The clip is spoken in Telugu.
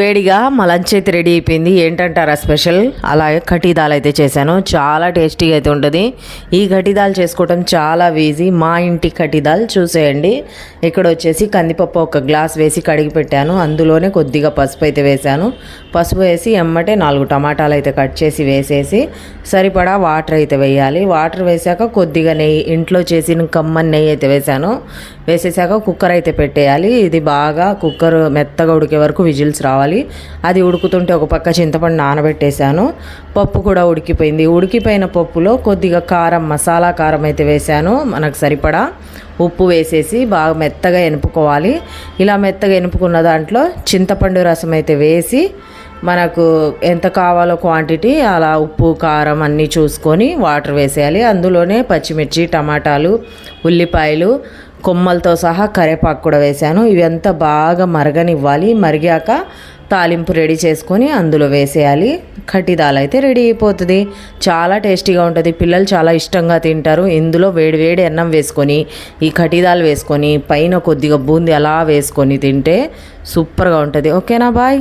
వేడిగా మా లంచ్ అయితే రెడీ అయిపోయింది. ఏంటంటారా స్పెషల్? అలాగే కటీదాల్ అయితే చేశాను. చాలా టేస్టీగా అయితే ఉంటుంది. ఈ కటీదాల్ చేసుకోవటం చాలా ఈజీ. మా ఇంటి కటీదాల్ చూసేయండి. ఇక్కడ వచ్చేసి కందిపప్పు ఒక గ్లాస్ వేసి కడిగి పెట్టాను. అందులోనే కొద్దిగా పసుపు అయితే వేశాను. పసుపు వేసి ఎమ్మటే నాలుగు టమాటాలు అయితే కట్ చేసి వేసేసి సరిపడా వాటర్ అయితే వేయాలి. వాటర్ వేసాక కొద్దిగా నెయ్యి ఇంట్లో చేసిన కమ్మని నెయ్యి అయితే వేశాను. వేసేసాక కుక్కర్ అయితే పెట్టేయాలి. ఇది బాగా కుక్కర్ మెత్తగా ఉడికే వరకు విజిల్స్ రావాలి. అది ఉడుకుతుంటే ఒక పక్క చింతపండు నానబెట్టేశాను. పప్పు కూడా ఉడికిపోయింది. ఉడికిపోయిన పప్పులో కొద్దిగా కారం మసాలా కారం అయితే వేశాను. మనకు సరిపడా ఉప్పు వేసేసి బాగా మెత్తగా ఎనుపుకోవాలి. ఇలా మెత్తగా ఎనుపుకున్న దాంట్లో చింతపండు రసం అయితే వేసి మనకు ఎంత కావాలో క్వాంటిటీ అలా ఉప్పు కారం అన్నీ చూసుకొని వాటర్ వేసేయాలి. అందులోనే పచ్చిమిర్చి టమాటాలు ఉల్లిపాయలు కొమ్మలతో సహా కరివేపాకు కూడా వేసాను ఇవంతా బాగా మరగనివ్వాలి. మరిగాక తాలింపు రెడీ చేసుకొని అందులో వేసేయాలి. కట్టి అయితే రెడీ అయిపోతుంది. చాలా టేస్టీగా ఉంటుంది. పిల్లలు చాలా ఇష్టంగా తింటారు. ఇందులో వేడి వేడి అన్నం వేసుకొని ఈ కటిదాలు వేసుకొని పైన కొద్దిగా బూంది అలా వేసుకొని తింటే సూపర్గా ఉంటుంది. ఓకేనా బాయ్?